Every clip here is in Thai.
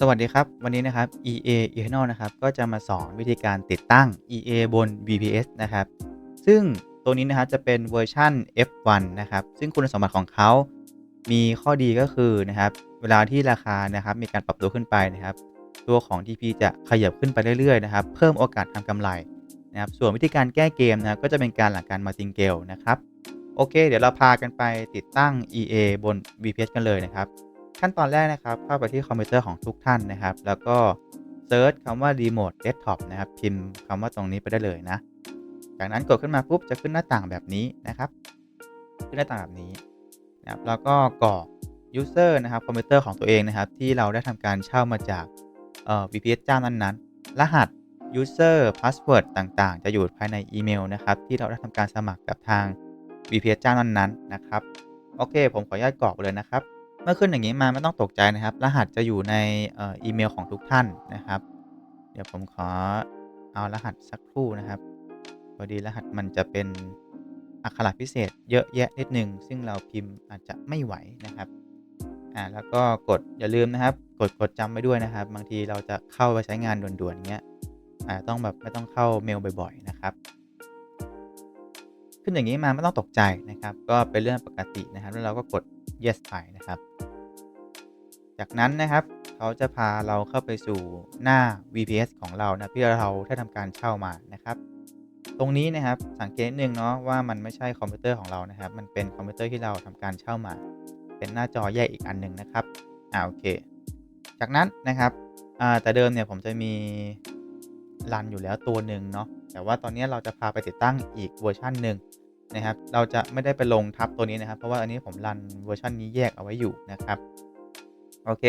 สวัสดีครับ วันนี้นะครับ EA Eternal นะครับ ก็จะมาสอนวิธีการติดตั้ง EA บน VPS นะครับ ซึ่งตัวนี้นะครับจะเป็นเวอร์ชัน F1 นะครับ ซึ่งคุณสมบัติของเขา มีข้อดีก็คือนะครับ เวลาที่ราคานะครับมีการปรับตัวขึ้นไปนะครับ ตัวของ TP จะขยับขึ้นไปเรื่อยๆนะครับ เพิ่มโอกาสทำกำไรนะครับ ส่วนวิธีการแก้เกมนะก็จะเป็นการหลังการมาติงเกลนะครับ โอเค เดี๋ยวเราพากันไปติดตั้ง EA บน VPS กันเลยนะครับ ขั้นตอนแรกนะครับเข้าไปที่คอมพิวเตอร์ของทุกท่านนะครับ แล้วก็เซิร์ชคำว่า Remote Desktop นะครับ พิมพ์คำว่าตรงนี้ไปได้เลยนะ จากนั้นกดขึ้นมาปุ๊บจะขึ้นหน้าต่างแบบนี้นะครับ ขึ้นหน้าต่างแบบนี้นะครับแล้วก็กรอก User นะครับคอมพิวเตอร์ของตัวเองนะครับที่เราได้ทำการเช่ามาจากเอ่อ VPS เจ้านั้นๆ รหัส User Password ต่างๆ จะอยู่ภายในอีเมลนะครับที่เราได้ทำการสมัครกับทาง VPS เจ้านั้นๆนะครับ โอเค ผมขออนุญาตกรอกเลยนะครับ มื่อขึ้นอย่างนี้มาไม่ต้องตกใจนะครับ รหัสจะอยู่ในอ,อีเมลของทุกท่านนะครับ เดี๋ยวผมขอเอารหัสสักครู่นะครับพอดีรหัสมันจะเป็นอักขระพิเศษเยอะแยะนิดนึงซึ่งเราพิมพ์อาจจะไม่ไหวนะครับอ่าแล้วก็กดอย่าลืมนะครับ กดกดจำไว้ด้วยนะครับ บางทีเราจะเข้าไปใช้งานด่วนๆเงี้ยอ่าต้องแบบไม่ต้องเข้าเมลบ่อย ๆนะครับ ขึ้นอย่างนี้มาไม่ต้องตกใจนะครับ ก็เป็นเรื่องปกตินะครับ แล้วเราก็กด yes ไปนะครับ จากนั้นนะครับเขาจะพาเราเข้าไปสู่หน้า VPS ของเรานะที่เราได้ทำการเช่ามานะครับ ตรงนี้นะครับสังเกตนิดนึงเนาะว่ามันไม่ใช่คอมพิวเตอร์ของเรานะครับ มันเป็นคอมพิวเตอร์ที่เราทำการเช่ามา เป็นหน้าจอแยกอีกอันหนึ่งนะครับอ่าโอเค จากนั้นนะครับอ่าแต่เดิมเนี่ยผมจะมีรันอยู่แล้วตัวหนึ่งเนาะแต่ว่าตอนนี้เราจะพาไปติดตั้งอีกเวอร์ชันหนึ่งนะครับ เราจะไม่ได้ไปลงทับตัวนี้นะครับ เพราะว่าอันนี้ผมรันเวอร์ชันนี้แยกเอาไว้อยู่นะครับ โอเค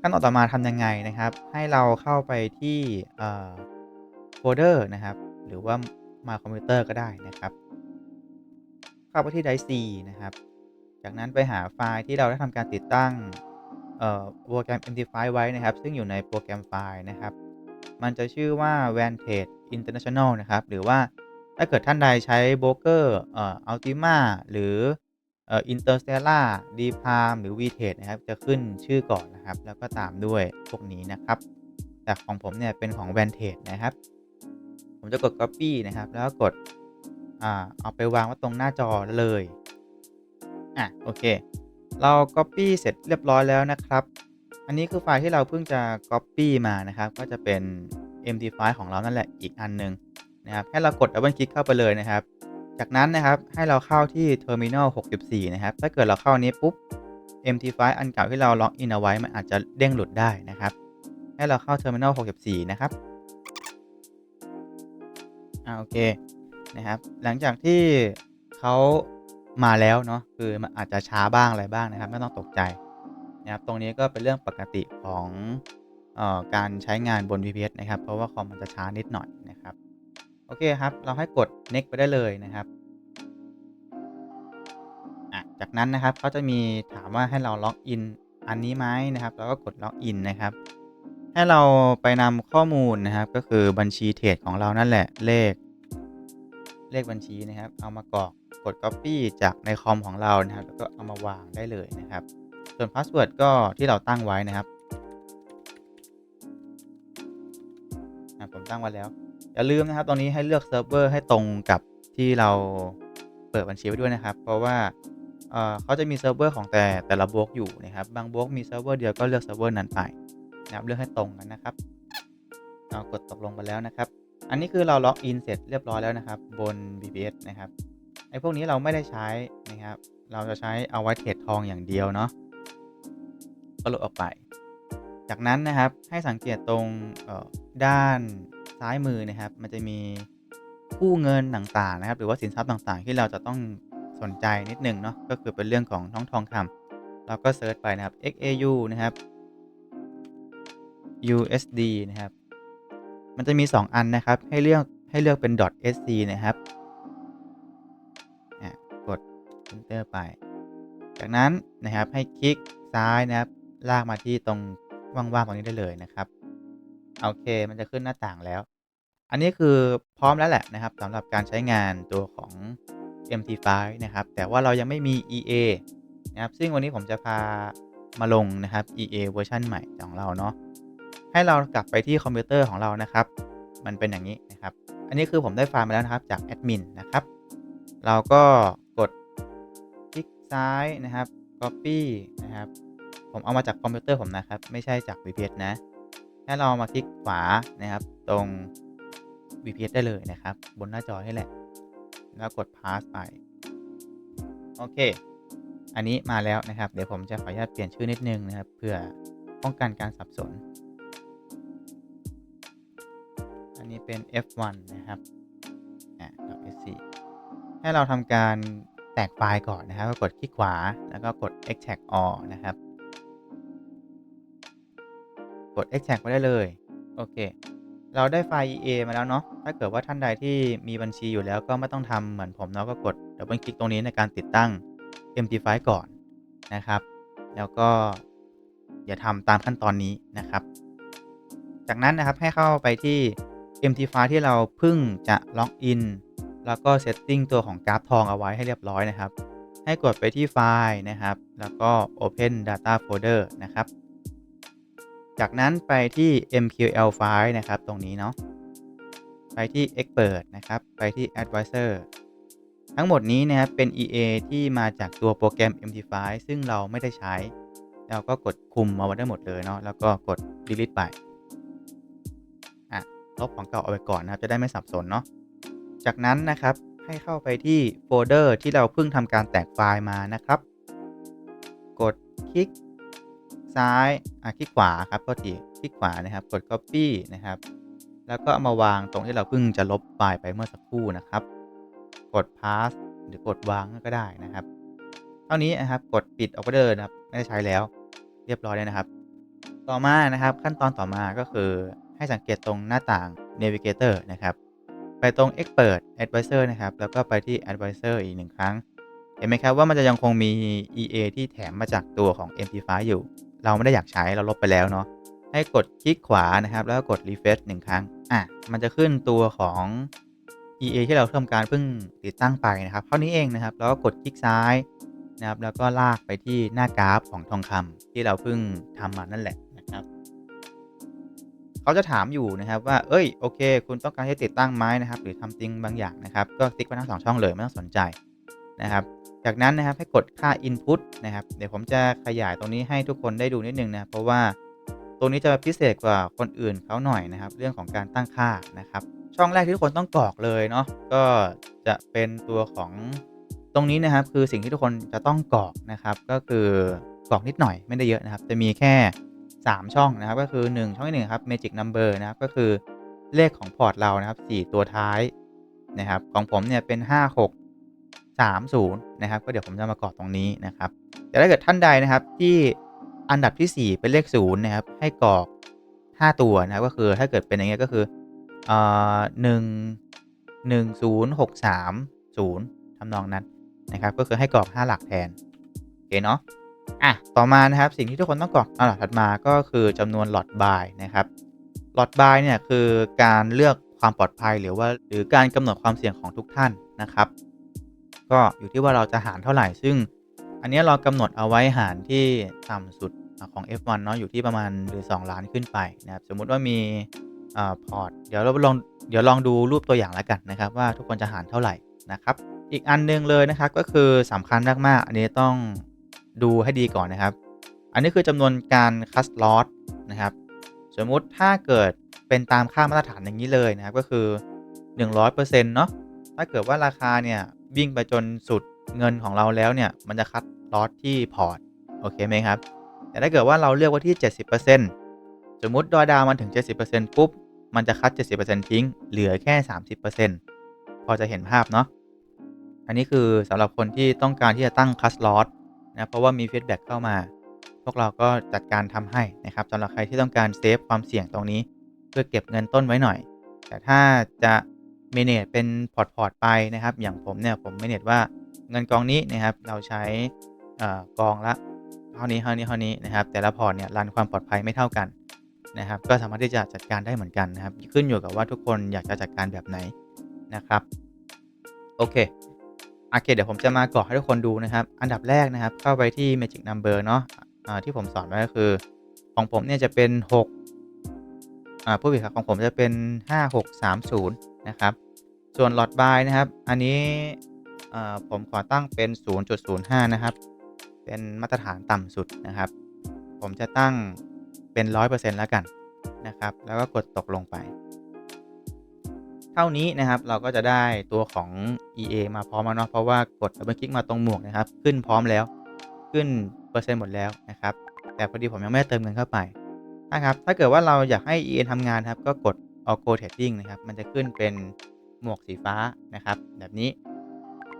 ขั้นตอนต่อมาทำยังไงนะครับ ให้เราเข้าไปที่โฟลเดอร์นะครับ หรือว่ามาคอมพิวเตอร์ก็ได้นะครับ เข้าไปที่ Drive C นะครับ จากนั้นไปหาไฟล์ที่เราได้ทำการติดตั้งโปรแกรม MD5 ไว้นะครับ ซึ่งอยู่ในโปรแกรมไฟล์นะครับ มันจะชื่อว่า Vantage International นะครับ หรือว่าถ้าเกิดท่านใดใช้โบรกเกอร์อ่อ Ultima หรือ อ่อ Interstellar d p a l m หรือ VTech นะครับ จะขึ้นชื่อก่อนนะครับ แล้วก็ตามด้วยพวกนี้นะครับ แต่ของผมเนี่ยเป็นของ Vantage นะครับ ผมจะกด Copy นะครับ แล้วก็กดอเอาไปวางไว้ตรงหน้าจอเลย อะ โอเค เรา Copy เสร็จเรียบร้อยแล้วนะครับ อันนี้คือไฟล์ที่เราเพิ่งจะ Copy มานะครับ ก็จะเป็น MD5 ของเรานั่นแหละอีกอันหนึ่งนะครับ ให้เรากดดับเบิลคลิกเข้าไปเลยนะครับ จากนั้นนะครับให้เราเข้าที่ Terminal 64 นะครับ ถ้าเกิดเราเข้านี้ปุ๊บ MT5 อันเก่าที่เราล็อกอินเอาไว้มันอาจจะเด้งหลุดได้นะครับ ให้เราเข้า Terminal 64 นะครับอ่าโอเคนะครับ หลังจากที่เขามาแล้วเนาะคือมันอาจจะช้าบ้างอะไรบ้างนะครับ ไม่ต้องตกใจนะครับตรงนี้ก็เป็นเรื่องปกติของออการใช้งานบน VPS นะครับ เพราะว่าคอมมันจะช้านิดหน่อยนะครับ โอเคครับ เราให้กด next ไปได้เลยนะครับจากนั้นนะครับเขาจะมีถามว่าให้เราล็อกอินอันนี้ไหมนะครับแล้วก็กดล็อกอินนะครับ ให้เราไปนำข้อมูลนะครับ ก็คือบัญชีเทรดของเรานั่นแหละเลข เลขบัญชีนะครับ เอามากรอกกด Copy จากในคอมของเรานะครับ แล้วก็เอามาวางได้เลยนะครับ ส่วนพาสเวิร์ดก็ที่เราตั้งไว้นะครับผมตั้งไว้แล้ว อย่าลืมนะครับตรงนี้ให้เลือกเซิร์ฟเวอร์ให้ตรงกับที่เราเปิดบัญชีไว้ด้วยนะครับ เพราะว่าเเขาจะมีเซิร์ฟเวอร์ของแต่แต่ละบล็อกอยู่นะครับบางบล็อกมีเซิร์ฟเวอร์เดียวก็เลือกเซิร์ฟเวอร์นั้นไปนะครับเลือกให้ตรงกันนะครับเรากดตกลงไปแล้วนะครับ อันนี้คือเราล็อกอินเสร็จเรียบร้อยแล้วนะครับ บน BBS นะครับไอ้พวกนี้เราไม่ได้ใช้นะครับ เราจะใช้เอาไว้เทรดทองอย่างเดียวเนาะก็ลบออกไป จากนั้นนะครับให้สังเกตตรงด้าน ซ้ายมือนะครับ มันจะมีกู้เงินต่างๆนะครับ หรือว่าสินทรัพย์ต่างๆ ที่เราจะต้องสนใจนิดนึงเนาะก็คือเป็นเรื่องของท้องทองคำเราก็เซิร์ชไปนะครับ XAU นะครับ USD นะครับ มันจะมี 2 อันนะครับ ให้เลือกให้เลือกเป็น .sc นะครับกด enter ไป จากนั้นนะครับให้คลิกซ้ายนะครับ ลากมาที่ตรงว่างๆตรงนี้ได้เลยนะครับ โอเค มันจะขึ้นหน้าต่างแล้ว อันนี้คือพร้อมแล้วแหละนะครับสำหรับการใช้งานตัวของ MT5 นะครับ แต่ว่าเรายังไม่มี EA นะครับ ซึ่งวันนี้ผมจะพามาลงนะครับ EA เวอร์ชันใหม่ของเราเนาะ ให้เรากลับไปที่คอมพิวเตอร์ของเรานะครับ มันเป็นอย่างนี้นะครับ อันนี้คือผมได้ไฟล์มาแล้วนะครับจากแอดมินนะครับ เราก็กดคลิกซ้ายนะครับ Copy นะครับ ผมเอามาจากคอมพิวเตอร์ผมนะครับ ไม่ใช่จาก VPS นะ ให้เรามาคลิกขวานะครับ ตรง VPS ได้เลยนะครับ บนหน้าจอนี่แหละ แล้วกด pass ไป โอเค อันนี้มาแล้วนะครับ เดี๋ยวผมจะขออนุญาตเปลี่ยนชื่อนิดนึงนะครับ เพื่อป้องกันการสับสน อันนี้เป็น F1 นะครับอะ .sc ให้เราทำการแตกไฟล์ก่อนนะครับก็กดคลิกขวาแล้วก็กด extract all นะครับ กด extract ไปได้เลย โอเค เราได้ไฟล์ EA มาแล้วเนาะ ถ้าเกิดว่าท่านใดที่มีบัญชีอยู่แล้วก็ไม่ต้องทำเหมือนผมเนาะก็กดดับเบิลคลิกตรงนี้ในการติดตั้ง MP5 ก่อนนะครับ แล้วก็อย่าทำตามขั้นตอนนี้นะครับ จากนั้นนะครับให้เข้าไปที่ empty file ที่เราเพิ่งจะล็อกอินแล้วก็เซตติ้งตัวของกราฟทองเอาไว้ให้เรียบร้อยนะครับ ให้กดไปที่ไฟล์นะครับ แล้วก็ open data folder นะครับ จากนั้นไปที่ mql file นะครับ ตรงนี้เนาะ ไปที่ expert นะครับ ไปที่ advisor ทั้งหมดนี้นะครับเป็น EA ที่มาจากตัวโปรแกรม MT5 ซึ่งเราไม่ได้ใช้ เราก็กดคุมมาไว้ได้หมดเลยเนาะ แล้วก็กด delete ไป อะ ลบของเก่าเอาไปก่อนนะครับ จะได้ไม่สับสนเนาะ จากนั้นนะครับให้เข้าไปที่โฟลเดอร์ที่เราเพิ่งทำการแตกไฟล์มานะครับ กดคลิก ซ้ายอะคลิกขวาครับก็ทีคลิกขวานะครับ กด copy นะครับ แล้วก็เอามาวางตรงที่เราเพิ่งจะลบไฟล์ไปเมื่อสักครู่นะครับ กด pass หรือกดวางก็ได้นะครับ เท่านี้นะครับกดปิดออเดอร์นะครับ ไม่ได้ใช้แล้ว เรียบร้อยเลยนะครับ ต่อมานะครับขั้นตอนต่อมาก็คือให้สังเกตตรงหน้าต่าง navigator นะครับ ไปตรง expert advisor นะครับ แล้วก็ไปที่ advisor อีกหนึ่งครั้ง เห็นไหมครับว่ามันจะยังคงมี EA ที่แถมมาจากตัวของ MT5 อยู่ เราไม่ได้อยากใช้เราลบไปแล้วเนาะให้กดคลิกขวานะครับ แล้วก็กด refresh หนึ่งครั้งอะมันจะขึ้นตัวของ EA ที่เราทำการเพิ่งติดตั้งไปนะครับ เท่านี้เองนะครับ แล้วก็กดคลิกซ้ายนะครับ แล้วก็ลากไปที่หน้ากราฟของทองคำที่เราเพิ่งทำมานั่นแหละนะครับเขาจะถามอยู่นะครับว่า เอ้ยโอเค คุณต้องการให้ติดตั้งไหมนะครับ หรือทำจริงบางอย่างนะครับ ก็ติ๊กไปทั้งสองช่องเลยไม่ต้องสนใจนะครับ จากนั้นนะครับให้กดค่า input นะครับ เดี๋ยวผมจะขยายตรงนี้ให้ทุกคนได้ดูนิดนึงนะ เพราะว่าตรงนี้จะพิเศษกว่าคนอื่นเขาหน่อยนะครับ เรื่องของการตั้งค่านะครับ ช่องแรกที่ทุกคนต้องกรอกเลยเนาะ ก็จะเป็นตัวของตรงนี้นะครับคือสิ่งที่ทุกคนจะต้องกรอกนะครับ ก็คือกรอกนิดหน่อยไม่ได้เยอะนะครับ จะมีแค่ 3 ช่องนะครับ ก็คือ 1 ช่องที่1ครับ magic number นะครับ ก็คือเลขของพอร์ตเรานะครับ 4 ตัวท้ายนะครับ ของผมเนี่ยเป็น 5 6 3 0นะครับก็เดี๋ยวผมจะมากรอกตรงนี้นะครับแต่ถ้าเกิดท่านใดนะครับที่อันดับที่ 4 เป็นเลข0นะครับให้กรอก 5 ตัวนะครับก็คือถ้าเกิดเป็นอย่างเงี้ยก็คือหนึ่งหนึ่งศูนย์หกสามศูนย์ทำนองนั้นนะครับก็คือให้กรอก 5 หลักแทนโอเคเนาะอะต่อมานะครับสิ่งที่ทุกคนต้องกรอกอันดับถัดมาก็คือจำนวนหลอดบายนะครับหลอดบายเนี่ยคือการเลือกความปลอดภัยหรือว่าหรือการกำหนดความเสี่ยงของทุกท่านนะครับ ก็อยู่ที่ว่าเราจะหารเท่าไหร่ ซึ่งอันนี้เรากำหนดเอาไว้หารที่ต่ำสุดของ F1 เนาะอยู่ที่ประมาณหรือ 2 ล้านขึ้นไปนะครับสมมุติว่ามีพอร์ตเดี๋ยวเราลองเดี๋ยวลองดูรูปตัวอย่างแล้วกันนะครับ ว่าทุกคนจะหารเท่าไหร่นะครับ อีกอันนึงเลยนะครับก็คือสำคัญมากๆอันนี้ต้องดูให้ดีก่อนนะครับ อันนี้คือจำนวนการคัสลอตนะครับ สมมุติถ้าเกิดเป็นตามค่ามาตรฐานอย่างนี้เลยนะครับก็คือ 100%เนาะถ้าเกิดว่าราคาเนี่ย วิ่งไปจนสุดเงินของเราแล้วเนี่ย มันจะคัดลอตที่พอร์ต โอเคไหมครับ แต่ถ้าเกิดว่าเราเลือกไว้ที่ 70%สมมุติดอดาวมันถึง 70%ปุ๊บ มันจะคัด 70%ทิ้ง เหลือแค่ 30%พอจะเห็นภาพเนาะ อันนี้คือสำหรับคนที่ต้องการที่จะตั้งคัสลอตนะ เพราะว่ามีฟีดแบ็กเข้ามา พวกเราก็จัดการทำให้นะครับสำหรับใครที่ต้องการเซฟความเสี่ยงตรงนี้ เพื่อเก็บเงินต้นไว้หน่อย แต่ถ้าจะ เมเนจเป็นพอร์ตพอร์ตไปนะครับ อย่างผมเนี่ยผมเมเนจว่าเงินกองนี้นะครับเราใช้กองละเท่านี้เท่านี้เท่านี้นะครับ แต่ละพอร์ตเนี่ยรันความปลอดภัยไม่เท่ากันนะครับ ก็สามารถที่จะจัดการได้เหมือนกันนะครับ ขึ้นอยู่กับว่าทุกคนอยากจะจัดการแบบไหนนะครับโอเคโอเคเดี๋ยวผมจะมากรอกให้ทุกคนดูนะครับ อันดับแรกนะครับ เข้าไปที่ magic number เนาะอ่าที่ผมสอนไว้ก็คือ ของผมเนี่ยจะเป็น6อ่าผู้ผิดครับของผมจะเป็น 5630 นะครับ ส่วนหลอดบายนะครับ อันนี้ผมขอตั้งเป็น 0.05 นะครับ เป็นมาตรฐานต่ำสุดนะครับ ผมจะตั้งเป็น 100%แล้วกันนะครับ แล้วก็กดตกลงไป เท่านี้นะครับเราก็จะได้ตัวของ EA มาพร้อมแล้วเนาะเพราะว่ากดดับเบิลคลิกมาตรงหมวกนะครับ ขึ้นพร้อมแล้ว ขึ้นเปอร์เซ็นต์หมดแล้วนะครับ แต่พอดีผมยังไม่ได้เติมเงินเข้าไปนะครับ ถ้าเกิดว่าเราอยากให้ EA ทำงานครับ ก็กด Auto Trading นะครับ มันจะขึ้นเป็น หมวกสีฟ้านะครับ แบบนี้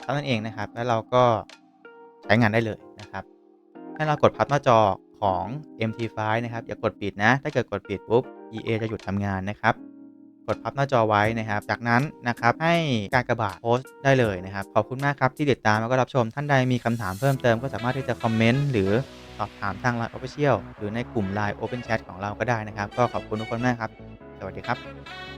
เท่านั้นเองนะครับ แล้วเราก็ใช้งานได้เลยนะครับให้เรากดพับหน้าจอของ MT5 นะครับ อย่ากดปิดนะ ถ้าเกิดกดปิดปุ๊บ EA จะหยุดทำงานนะครับ กดพับหน้าจอไว้นะครับ จากนั้นนะครับให้การกระบาดโพสต์ได้เลยนะครับ ขอบคุณมากครับที่ติดตามแล้วก็รับชมท่านใดมีคำถามเพิ่มเติมก็สามารถที่จะคอมเมนต์หรือสอบถามทาง Line Official หรือในกลุ่ม Line Open Chat ของเราก็ได้นะครับ ก็ขอบคุณทุกคนมากครับ สวัสดีครับ